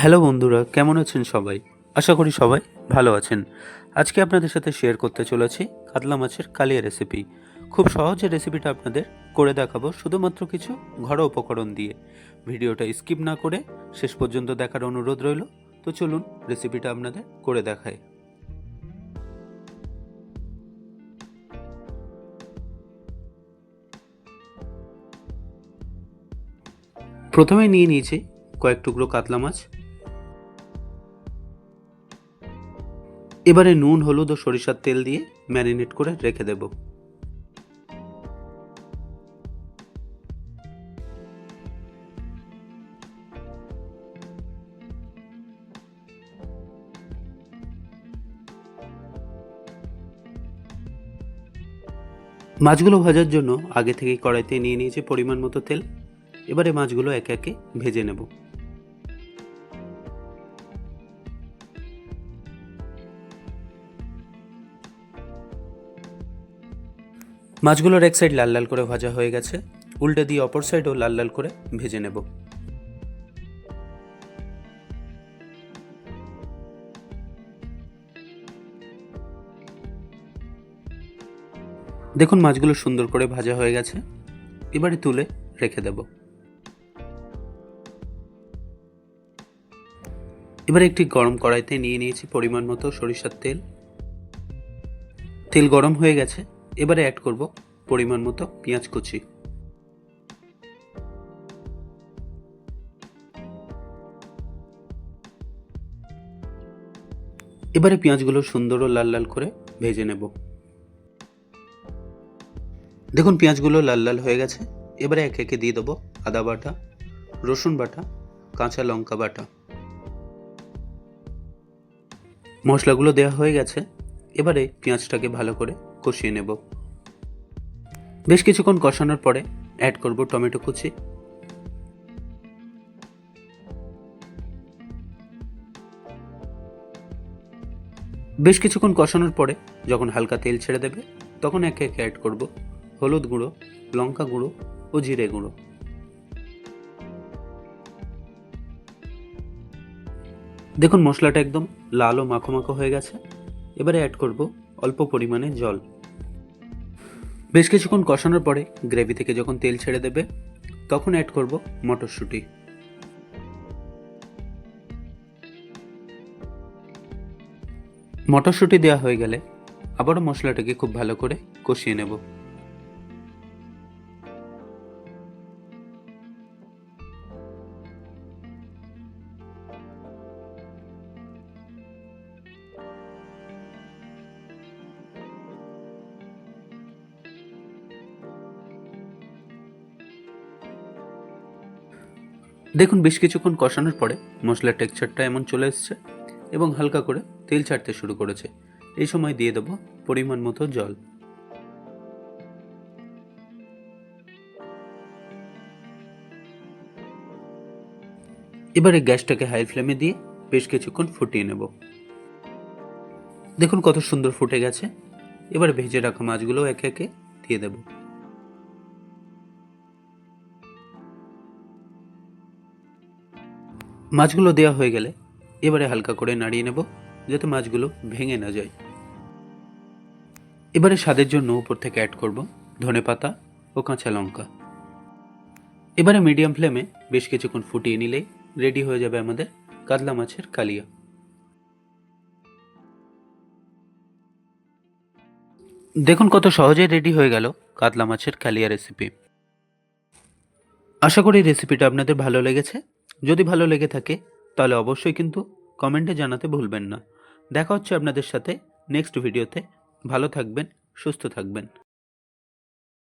Hello বন্ধুরা, কেমন আছেন সবাই? আশা করি সবাই ভালো আছেন। আজকে আপনাদের সাথে শেয়ার করতে চলেছি কাতলা মাছের কালিয়া রেসিপি খুব সহজে রেসিপিটা আপনাদের করে দেখাবো শুধুমাত্র কিছু ঘরোয়া উপকরণ দিয়ে। ভিডিওটা স্কিপ না করে শেষ পর্যন্ত দেখার অনুরোধ রইল। তো চলুন রেসিপিটা আপনাদের করে দেখায় প্রথমে নিয়ে নিয়েছি কয়েক টুকরো কাতলা মাছ। এবারে নুন, হলুদ ও সরিষার তেল দিয়ে ম্যারিনেট করে রেখে দেব। মাছগুলো ভাজার জন্য আগে থেকেই কড়াইতে নিয়ে নিয়েছি পরিমাণ মতো তেল। এবারে মাছগুলো একে একে ভেজে নেব। মাছগুলোর এক সাইড লাল লাল করে ভাজা হয়ে গেছে। উল্টে দিয়ে অপর সাইডও লাল লাল করে ভেজে নেব। দেখুন, মাছগুলো সুন্দর করে ভাজা হয়ে গেছে। এবারে তুলে রেখে দেব। এবারে একটি গরম কড়াইতে নিয়ে নিয়েছি পরিমাণ মতো সরিষার তেল। তেল গরম হয়ে গেছে। এবারে অ্যাড করব পরিমাণ মতো পেঁয়াজ কুচি। এবারে পেঁয়াজগুলো সুন্দর ও লাল লাল করে ভেজে নেব। দেখুন, পেঁয়াজগুলো লাল লাল হয়ে গেছে। এবারে একে একে দিয়ে দেবো আদা বাটা, রসুন বাটা, কাঁচা লঙ্কা বাটা। মশলাগুলো দেওয়া হয়ে গেছে। এবারে পেঁয়াজটাকে ভালো করে কষিয়ে নেব। বেশ কিছুক্ষণ কষানোর পরে অ্যাড করব টমেটো কুচি। বেশ কিছুক্ষণ কষানোর পরে যখন হালকা তেল ছেড়ে দেবে, তখন একে একে অ্যাড করব হলুদ গুঁড়ো, লঙ্কা গুঁড়ো ও জিরে গুঁড়ো। দেখুন মশলাটা একদম লাল ও মাখো মাখো হয়ে গেছে। এবারে অ্যাড করব অল্প পরিমাণে জল। বেশ কিছুক্ষণ কষানোর পরে গ্রেভি থেকে যখন তেল ছেড়ে দেবে, তখন অ্যাড করব মটরশুঁটি। মটরশুঁটি দেওয়া হয়ে গেলে আবারও মশলাটাকে খুব ভালো করে কষিয়ে নেব। দেখুন, বেশ কিছুক্ষণ কষানোর পরে মশলার টেক্সচারটা এমন চলে এসছে এবং হালকা করে তেল ছাড়তে শুরু করেছে। এই সময় দিয়ে দেবো পরিমাণ মতো জল। এবারে গ্যাসটাকে হাই ফ্লেমে দিয়ে বেশ কিছুক্ষণ ফুটিয়ে নেব। দেখুন, কত সুন্দর ফুটে গেছে। এবারে ভেজে রাখা মাছগুলো একে একে দিয়ে দেবো। মাছগুলো দেওয়া হয়ে গেলে এবারে হালকা করে নাড়িয়ে নেব, যাতে মাছগুলো ভেঙে না যায়। এবারে স্বাদের জন্য উপর থেকে অ্যাড করব ধনে পাতা ও কাঁচা লঙ্কা। এবারে মিডিয়াম ফ্লেমে বেশ কিছুক্ষণ ফুটিয়ে নিলেই রেডি হয়ে যাবে আমাদের কাতলা মাছের কালিয়া। দেখুন কত সহজে রেডি হয়ে গেল কাতলা মাছের কালিয়া রেসিপি আশা করি রেসিপিটা আপনাদের ভালো লেগেছে। যদি ভালো লেগে থাকে, তাহলে অবশ্যই কিন্তু কমেন্টে জানাতে ভুলবেন না। দেখা হচ্ছে আপনাদের সাথে নেক্সট ভিডিওতে ভালো থাকবেন, সুস্থ থাকবেন।